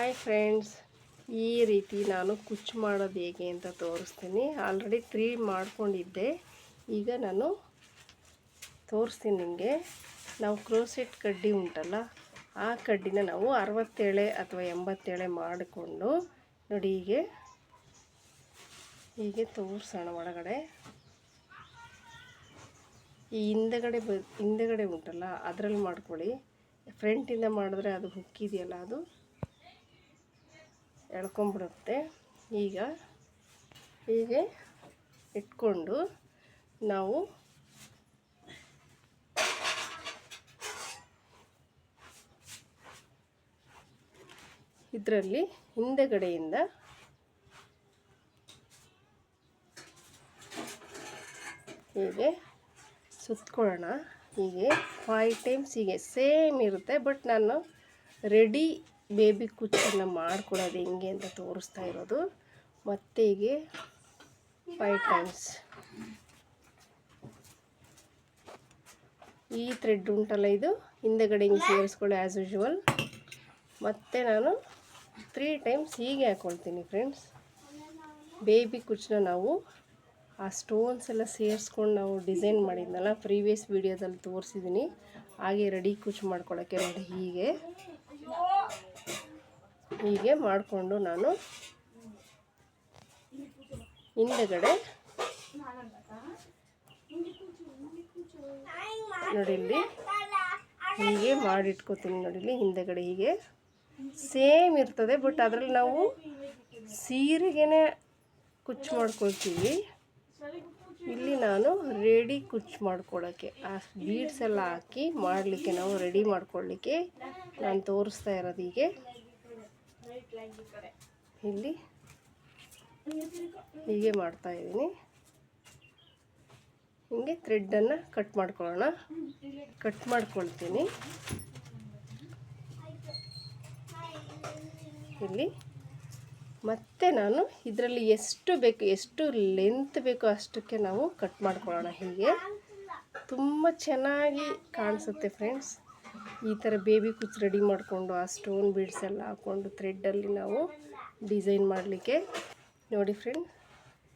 Hi friends. ಈ ರೀತಿ ನಾನು ಕುಚ್ಚು ಮಾಡೋದು ಹೇಗೆ ಅಂತ ತೋರಿಸ್ತೀನಿ. ಆಲ್ರೆಡಿ ತ್ರೀ ಮಾಡ್ಕೊಂಡಿದ್ದೆ. ಈಗ ನಾನು ತೋರಿಸ್ತೀನಿ ನಿಮಗೆ. ನಾವು ಕ್ರೋಸೆಟ್ ಕಡ್ಡಿ ಉಂಟಲ್ಲ, ಆ ಕಡ್ಡಿನ ನಾವು ಅರವತ್ತೇಳೆ ಅಥವಾ ಎಂಬತ್ತೇಳೆ ಮಾಡಿಕೊಂಡು, ನೋಡಿ ಹೀಗೆ ಹೀಗೆ ತೋರಿಸೋಣ ಒಳಗಡೆ. ಈ ಹಿಂದೆಗಡೆ ಬ, ಹಿಂದೆಗಡೆ ಉಂಟಲ್ಲ, ಅದರಲ್ಲಿ ಮಾಡ್ಕೊಳ್ಳಿ. ಫ್ರಂಟಿಂದ ಮಾಡಿದ್ರೆ ಅದು ಹುಕ್ಕಿದೆಯಲ್ಲ ಅದು? ಎಳ್ಕೊಂಬಿಡುತ್ತೆ. ಈಗ ಹೀಗೆ ಇಟ್ಕೊಂಡು ನಾವು ಇದರಲ್ಲಿ ಹಿಂದೆಗಡೆಯಿಂದ ಹೀಗೆ ಸುತ್ಕೊಳ್ಳೋಣ. ಹೀಗೆ ಫೈವ್ ಟೈಮ್ಸ್ ಹೀಗೆ ಸೇಮ್ ಇರುತ್ತೆ ಬಟ್ ನಾನು ರೆಡಿ ಬೇಬಿ ಕುಚ್ಚನ್ನು ಮಾಡಿಕೊಡೋದು ಹೆಂಗೆ ಅಂತ ತೋರಿಸ್ತಾ ಇರೋದು. ಮತ್ತೆ ಹೀಗೆ ಫೈವ್ ಟೈಮ್ಸ್ ಈ ಥ್ರೆಡ್ ಉಂಟಲ್ಲ ಇದು? ಹಿಂದೆಗಡೆ ಹಿಂಗೆ ಸೇರಿಸ್ಕೊಳ್ಳಿ ಆ್ಯಸ್ ಯೂಶುವಲ್ ಮತ್ತು ನಾನು ತ್ರೀ ಟೈಮ್ಸ್ ಹೀಗೆ ಹಾಕ್ಕೊಳ್ತೀನಿ ಫ್ರೆಂಡ್ಸ್ ಬೇಬಿ ಕುಚ್ಚನ್ನ ನಾವು ಆ ಸ್ಟೋನ್ಸ್ ಎಲ್ಲ ಸೇರಿಸ್ಕೊಂಡು ನಾವು ಡಿಸೈನ್ ಮಾಡಿದ್ನಲ್ಲ ಪ್ರೀವಿಯಸ್ ವೀಡಿಯೋದಲ್ಲಿ ತೋರಿಸಿದ್ದೀನಿ ಹಾಗೆ ರೆಡಿ ಕುಚ್ ಮಾಡ್ಕೊಳ್ಳೋಕ್ಕೆ ನೋಡಿ ಹೀಗೆ. ಹೀಗೆ ಮಾಡಿಕೊಂಡು ನಾನು ಹಿಂದೆಗಡೆ ನೋಡಿ ಇಲ್ಲಿ ಹೀಗೆ ಮಾಡಿಟ್ಕೋತೀನಿ ನೋಡಿ ಇಲ್ಲಿ ಹಿಂದೆಗಡೆ ಹೀಗೆ. ಸೇಮ್ ಇರ್ತದೆ ಬಟ್ ಅದರಲ್ಲಿ ನಾವು ಸೀರೆಗೇನೆ ಕುಚ್ಚು ಮಾಡ್ಕೊಳ್ತೀವಿ. ಇಲ್ಲಿ ನಾನು ರೆಡಿ ಕುಚ್ಚು ಮಾಡ್ಕೊಳ್ಳೋಕ್ಕೆ ಆ ಬೀಡ್ಸ್ ಎಲ್ಲ ಹಾಕಿ ಮಾಡಲಿಕ್ಕೆ, ನಾವು ರೆಡಿ ಮಾಡ್ಕೊಳ್ಳಿಕ್ಕೆ ನಾನು ತೋರಿಸ್ತಾ ಇರೋದು ಹೀಗೆ. ಇಲ್ಲಿ ಹೀಗೆ ಮಾಡ್ತಾ ಇದ್ದೀನಿ. ಹಿಂಗೆ ಥ್ರೆಡ್ಡನ್ನು ಕಟ್ ಮಾಡ್ಕೊಳ್ಳೋಣ. ಕಟ್ ಮಾಡ್ಕೊಳ್ತೀನಿ. ಇಲ್ಲಿ ಮತ್ತೆ ನಾನು ಇದರಲ್ಲಿ ಎಷ್ಟು ಬೇಕು ಎಷ್ಟು ಲೆಂತ್ ಬೇಕೋ ಅಷ್ಟಕ್ಕೆ ನಾವು ಕಟ್ ಮಾಡ್ಕೊಳ್ಳೋಣ ಹೀಗೆ. ತುಂಬ ಚೆನ್ನಾಗಿ ಕಾಣಿಸುತ್ತೆ ಫ್ರೆಂಡ್ಸ್ ಈ ಥರ ಬೇಬಿ ಕುಚ್ ರೆಡಿ ಮಾಡಿಕೊಂಡು ಆ ಸ್ಟೋನ್ ಬೀಡ್ಸ್ ಎಲ್ಲ ಹಾಕ್ಕೊಂಡು ಥ್ರೆಡ್ಡಲ್ಲಿ ನಾವು ಡಿಸೈನ್ ಮಾಡಲಿಕ್ಕೆ ನೋಡಿ ಫ್ರೆಂಡ್,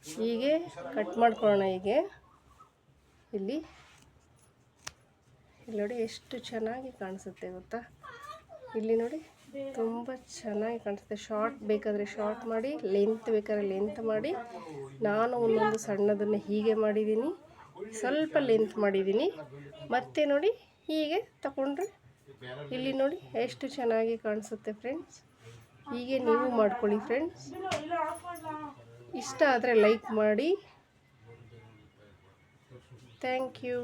ಹೀಗೆ ಕಟ್ ಮಾಡ್ಕೊಳ್ಳೋಣ ಹೀಗೆ. ಇಲ್ಲಿ ಇಲ್ಲಿ ನೋಡಿ ಎಷ್ಟು ಚೆನ್ನಾಗಿ ಕಾಣಿಸುತ್ತೆ ಗೊತ್ತಾ? ಇಲ್ಲಿ ನೋಡಿ ತುಂಬ ಚೆನ್ನಾಗಿ ಕಾಣಿಸುತ್ತೆ. ಶಾರ್ಟ್ ಬೇಕಾದರೆ ಶಾರ್ಟ್ ಮಾಡಿ, ಲೆಂತ್ ಬೇಕಾದ್ರೆ ಲೆಂತ್ ಮಾಡಿ. ನಾನು ಒಂದೊಂದು ಸಣ್ಣದನ್ನು ಹೀಗೆ ಮಾಡಿದ್ದೀನಿ. ಸ್ವಲ್ಪ ಲೆಂತ್ ಮಾಡಿದ್ದೀನಿ. ಮತ್ತೆ ನೋಡಿ ಹೀಗೆ ತಗೊಂಡ್ರೆ ಇಲ್ಲಿ ನೋಡಿ ಎಷ್ಟು ಚೆನ್ನಾಗಿ ಕಾಣಿಸುತ್ತೆ ಫ್ರೆಂಡ್ಸ್ ಹೀಗೆ ನೀವು ಮಾಡ್ಕೊಳ್ಳಿ ಫ್ರೆಂಡ್ಸ್ ಇಷ್ಟ ಆದರೆ ಲೈಕ್ ಮಾಡಿ. ಥ್ಯಾಂಕ್ ಯು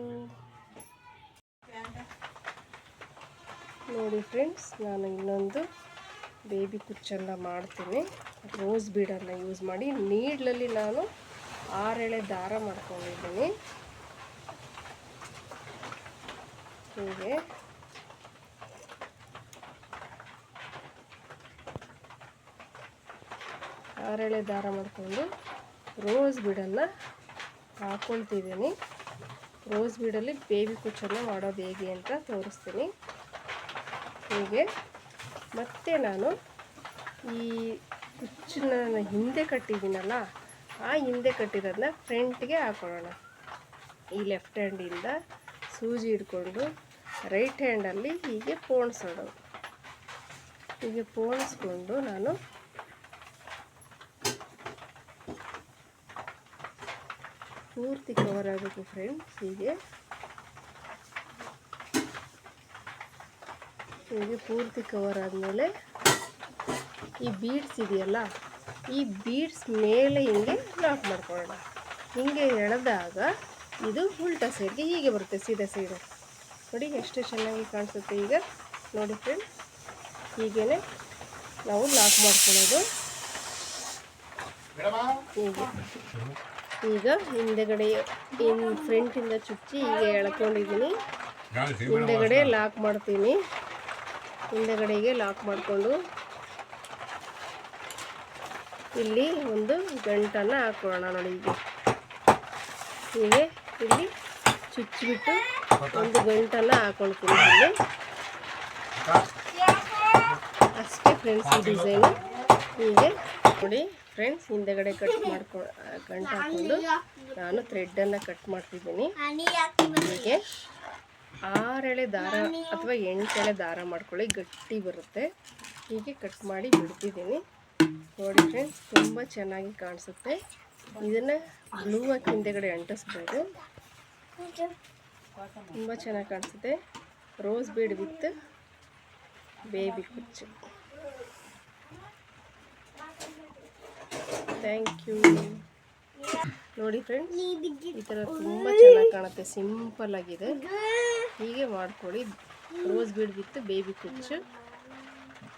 ನೋಡಿ ಫ್ರೆಂಡ್ಸ್ ನಾನು ಇನ್ನೊಂದು ಬೇಬಿ ಕುಚ್ಚನ್ನು ಮಾಡ್ತೀನಿ. ರೋಸ್ ಬೀಡನ್ನು ಯೂಸ್ ಮಾಡಿ. ನೀಡ್ಲಲ್ಲಿ ನಾನು ಆರೆಳೆ ದಾರ ಮಾಡ್ಕೊಂಡಿದ್ದೀನಿ. ಹೀಗೆ. ಆರೆಳೆ ದಾರ ಮಾಡಿಕೊಂಡು ರೋಸ್ ಬೀಡನ್ನು ಹಾಕ್ಕೊಳ್ತಿದ್ದೀನಿ ರೋಸ್ ಬೀಡಲ್ಲಿ ಬೇಬಿ ಕುಚ್ಚನ್ನು ಮಾಡೋದು ಹೇಗೆ ಅಂತ ತೋರಿಸ್ತೀನಿ. ಹೀಗೆ ಮತ್ತೆ ನಾನು ಈ ಕುಚ್ಚನ್ನ ಹಿಂದೆ ಕಟ್ಟಿದ್ದೀನಲ್ಲ, ಆ ಹಿಂದೆ ಕಟ್ಟಿರೋದನ್ನ ಫ್ರಂಟ್ಗೆ ಹಾಕೊಳ್ಳೋಣ. ಈ ಲೆಫ್ಟ್ ಹ್ಯಾಂಡಿಂದ ಸೂಜಿ ಹಿಡ್ಕೊಂಡು ರೈಟ್ ಹ್ಯಾಂಡಲ್ಲಿ ಹೀಗೆ ಪೋಣಿಸೋಣ ಹೀಗೆ ಪೋಣಿಸ್ಕೊಂಡು ನಾನು ಪೂರ್ತಿ ಕವರ್ ಆಗಬೇಕು ಫ್ರೆಂಡ್ಸ್ ಹೀಗೆ. ಹೀಗೆ ಪೂರ್ತಿ ಕವರ್ ಆದಮೇಲೆ ಈ ಬೀಡ್ಸ್ ಇದೆಯಲ್ಲ ಈ ಬೀಡ್ಸ್ ಮೇಲೆ ಹಿಂಗೆ ಲಾಕ್ ಮಾಡ್ಕೊಳ್ಳೋಣ. ಹಿಂಗೆ ಎಳೆದಾಗ ಇದು ಉಲ್ಟಾ ಸೈಡ್ಗೆ ಹೀಗೆ ಬರುತ್ತೆ ಸೀದಾ ಸೀದಾ. ನೋಡಿ ಎಷ್ಟು ಚೆನ್ನಾಗಿ ಕಾಣಿಸುತ್ತೆ ಈಗ. ನೋಡಿ ಫ್ರೆಂಡ್ ಹೀಗೇ ನಾವು ಲಾಕ್ ಮಾಡ್ಕೊಳ್ಳೋದು. ಹೀಗೆ. ಈಗ ಹಿಂದೆಗಡೆ ಇನ್ ಫ್ರಂಟಿಂದ ಚುಚ್ಚಿ ಈಗ ಎಳ್ಕೊಂಡಿದ್ದೀನಿ. ಹಿಂದೆಗಡೆ ಲಾಕ್ ಮಾಡ್ತೀನಿ. ಹಿಂದೆಗಡೆಗೆ ಲಾಕ್ ಮಾಡಿಕೊಂಡು ಇಲ್ಲಿ ಒಂದು ಗಂಟನ್ನು ಹಾಕೊಳ್ಳೋಣ ನೋಡಿ ಈಗ. ಹೀಗೆ ಇಲ್ಲಿ ಚುಚ್ಚಿಬಿಟ್ಟು ಒಂದು ಗಂಟನ್ನು ಹಾಕೊಳ್ತೀನಿ ಇಲ್ಲಿ. ಅಷ್ಟೇ ಫ್ರೆಂಡ್ಸ್ ಈ ಡಿಸೈನು. ಹೀಗೆ ನೋಡಿ. ಫ್ರೆಂಡ್ಸ್ ಹಿಂದೆಗಡೆ ಕಟ್ ಮಾಡ್ಕೊ ಗಂಟು ಹಾಕೊಂಡು ನಾನು ಥ್ರೆಡ್ಡನ್ನು ಕಟ್ ಮಾಡ್ತಿದ್ದೀನಿ. ಹೀಗೆ ಆರೆಳೆ ದಾರ ಅಥವಾ ಎಂಟೆಳೆ ದಾರ ಮಾಡ್ಕೊಳ್ಳಿ, ಗಟ್ಟಿ ಬರುತ್ತೆ. ಹೀಗೆ ಕಟ್ ಮಾಡಿ ಬಿಡ್ತಿದ್ದೀನಿ. ನೋಡಿ ಫ್ರೆಂಡ್ಸ್ ತುಂಬ ಚೆನ್ನಾಗಿ ಕಾಣಿಸುತ್ತೆ. ಇದನ್ನು ಬ್ಲೂ ಹಾಕಿ ಹಿಂದೆಗಡೆ ಅಂಟಿಸ್ಬೋದು. ತುಂಬ ಚೆನ್ನಾಗಿ ಕಾಣಿಸುತ್ತೆ. ರೋಸ್ ಬೀಡ್ ವಿತ್ ಬೇಬಿ ಕುಚ್ಚು ಥ್ಯಾಂಕ್ ಯು ನೋಡಿ ಫ್ರೆಂಡ್ಸ್ ಈ ಥರ ತುಂಬ ಚೆನ್ನಾಗಿ ಕಾಣುತ್ತೆ ಸಿಂಪಲ್ ಆಗಿದೆ. ಹೀಗೆ ಮಾಡ್ಕೊಳ್ಳಿ. ರೋಸ್ ಬೀಡ್ ವಿತ್ ಬೇಬಿ ಕುಚ್ಚು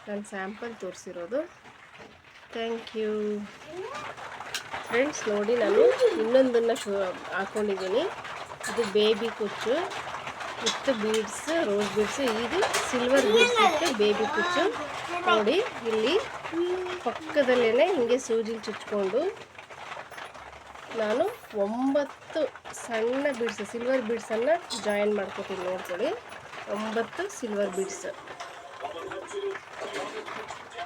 ನಾನು ಸ್ಯಾಂಪಲ್ ತೋರಿಸಿರೋದು. ಥ್ಯಾಂಕ್ ಯು ಫ್ರೆಂಡ್ಸ್ ನೋಡಿ ನಾನು ಇನ್ನೊಂದನ್ನು ಶೋ ಹಾಕ್ಕೊಂಡಿದ್ದೀನಿ ಇದು ಬೇಬಿ ಕುಚ್ಚು ವಿತ್ ಬೀಡ್ಸ್ ರೋಸ್ ಬೀಡ್ಸ್ ಇದು ಸಿಲ್ವರ್ ಬೀಡ್ಸ್ ವಿತ್ ಬೇಬಿ ಕುಚ್ಚು ನೋಡಿ ಇಲ್ಲಿ ಪಕ್ಕದಲ್ಲೇ ಹಿಂಗೆ ಸೂಜಿಲಿ ಚುಚ್ಕೊಂಡು ನಾನು ಒಂಬತ್ತು ಸಣ್ಣ ಬೀಡ್ಸ್ ಸಿಲ್ವರ್ ಬೀಡ್ಸನ್ನು ಜಾಯಿನ್ ಮಾಡ್ಕೊತೀನಿ ನೋಡ್ಕೊಳ್ಳಿ. ಒಂಬತ್ತು ಸಿಲ್ವರ್ ಬೀಡ್ಸ್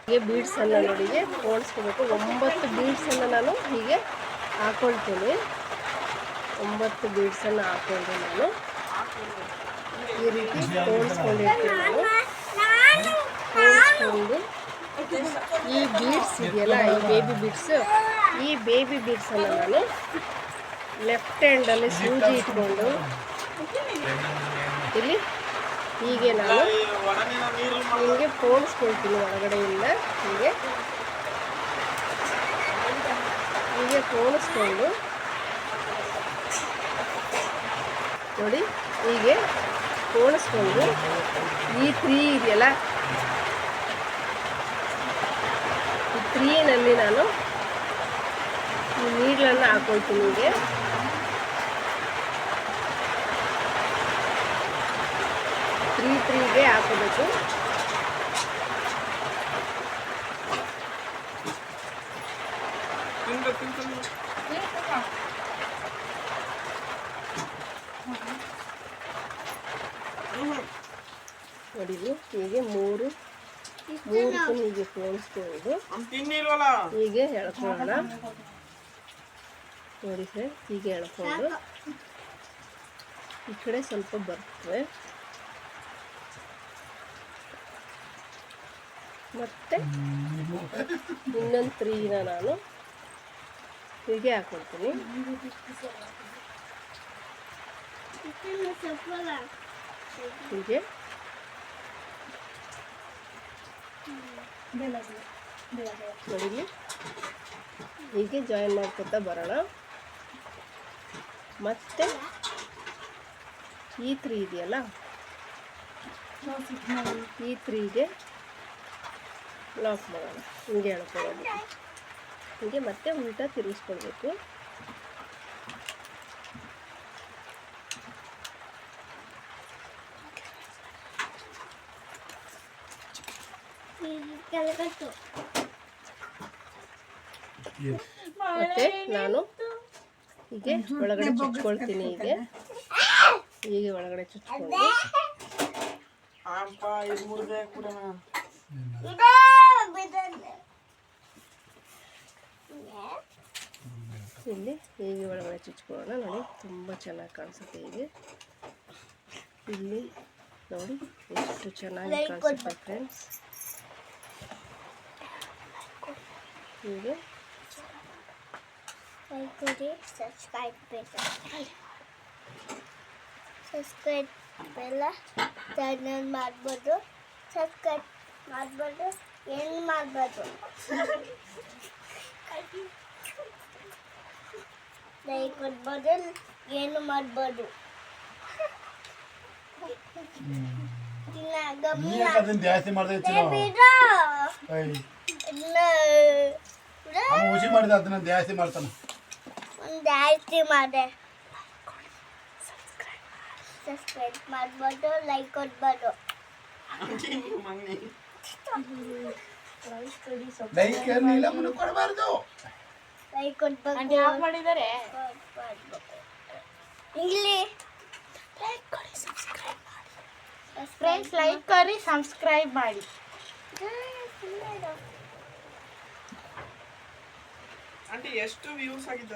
ಹೀಗೆ ಬೀಡ್ಸನ್ನು ನೋಡಿಗೆ ಪೋಣಿಸ್ಕೋಬೇಕು ಒಂಬತ್ತು ಬೀಡ್ಸನ್ನು ನಾನು ಹೀಗೆ ಹಾಕ್ಕೊಳ್ತೀನಿ ಒಂಬತ್ತು ಬೀಡ್ಸನ್ನು ಹಾಕ್ಕೊಂಡು ನಾನು ಈ ರೀತಿ ಓಡಿಸ್ಕೊಂಡಿರ್ತೀನಿ ನಾನು. ಪೋಣಿಸ್ಕೊಂಡು ಈ ಬೀಡ್ಸ್ ಇದೆಯಲ್ಲ, ಈ ಬೇಬಿ ಬೀಡ್ಸ್ ಈ ಬೇಬಿ ಬೀಡ್ಸನ್ನು ನಾನು ಲೆಫ್ಟ್ ಹ್ಯಾಂಡಲ್ಲಿ ಸೂಜಿ ಇಟ್ಕೊಂಡು ಇಲ್ಲಿ ಹೀಗೆ ನಾನು ಹೀಗೆ ಪೋಣಿಸ್ಕೊಳ್ತೀನಿ ಒಳಗಡೆಯಿಂದ, ಹೀಗೆ. ಹೀಗೆ ಪೋಣಿಸ್ಕೊಂಡು ನೋಡಿ, ಹೀಗೆ ಪೋಣಿಸ್ಕೊಂಡು ಈ ತ್ರೀ ಇದೆಯಲ್ಲ ಈ ತ್ರೀನಲ್ಲಿ ನಾನು ನೀಡ್ಲನ್ನು ಹಾಕೊಳ್ತೀನಿ ಹೀಗೆ ತ್ರೀ ತ್ರೀಗೆ ಹಾಕೋಬೇಕು. ನೋಡಿ ಹೀಗೆ ಮೂರು ಮೂರು ಹೀಗೆ ಪೋಣಿಸ್ಕೊಂಡು ಹೀಗೆ ಎಳ್ಕೊಳ್ಳೋಣ. ನೋಡಿ ಸರ್ ಹೀಗೆ ಎಳ್ಕೊಂಡು ಈ ಕಡೆ ಸ್ವಲ್ಪ ಬರ್ತವೆ ಮತ್ತೆ ಇನ್ನೊಂದು ತ್ರೀನ ನಾನು ಹೀಗೆ ಹಾಕೊಳ್ತೀನಿ. ಹೀಗೆ. ಹೀಗೆ ಜಾಯಿನ್ ಮಾಡ್ಕೊತಾ ಬರೋಣ. ಮತ್ತೆ ಈ ತ್ರೀ ಇದೆಯಲ್ಲ? ಈ ತ್ರೀಗೆ ಲಾಕ್ ಮಾಡೋಣ. ಹಿಂಗೆ ಎಳ್ಕೊಳ್ಳೋದು ಹೀಗೆ ಮತ್ತೆ ಉಲ್ಟಾ ತಿರುಗಿಸ್ಕೊಳ್ಬೇಕು. ಮತ್ತೆ ನಾನು ಹೀಗೆ ಒಳಗಡೆ ಚುಚ್ಕೊಳ್ತೀನಿ ಹೀಗೆ. ಹೀಗೆ ಒಳಗಡೆ ಚುಚ್ಕೊಂಡು ಇಲ್ಲಿ ಹೀಗೆ ಒಳಗಡೆ ಚುಚ್ಕೊಳ್ಳೋಣ. ನೋಡಿ, ತುಂಬ ಚೆನ್ನಾಗಿ ಕಾಣಿಸುತ್ತೆ ಹೀಗೆ. ಇಲ್ಲಿ ನೋಡಿ, ಎಷ್ಟು ಚೆನ್ನಾಗಿ ಕಾಣಿಸುತ್ತೆ ಫ್ರೆಂಡ್ಸ್ ಹೀಗೆ ಕೊಡಿ ಸಬ್ಸ್ಕ್ರೈಬ್ ಬೇಡ ಸಬ್ಸ್ಕ್ರೈಬ್ ಎಲ್ಲ ಚಾನಲ್ ಮಾಡ್ಬೋದು ಸಬ್ಸ್ಕ್ರೈಬ್ ಮಾಡ್ಬೋದು ಏನು ಮಾಡ್ಬೋದು ಲೈಕ್ ಕೊಡ್ಬೋದು ಏನು ಮಾಡ್ಬೋದು ಜಾಸ್ತಿ ಮಾಡ್ದೈತಿ ಬಿಡು. ಇಲ್ಲ. ಬಿಡು. ಅವ ಹುಸಿ ಮಾಡಿದ ಅದನ್ನ ಜಾಸ್ತಿ ಮಾಡ್ತಾನೆ. ಒಂದು ಜಾಸ್ತಿ ಮಾಡಿದೆ ಸಬ್ಸ್ಕ್ರೈಬ್ ಮಾಡ್ಬೋದು ಲೈಕ್ ಕೊಡ್ಬೋದು. ಲೈಕ್ ಕೊಡಬಾರ್ದು. ಲೈಕ್ ಮಾಡಿದ್ದಾರೆ ಇಲ್ಲಿ. ಫ್ರೆಂಡ್ಸ್ ಲೈಕ್ ಕರಿ ಸಬ್ಸ್ಕ್ರೈಬ್ ಮಾಡಿ ಬಿಡು. ಆಂಟಿ ಎಷ್ಟು ವ್ಯೂಸ್ ಆಗಿದೆ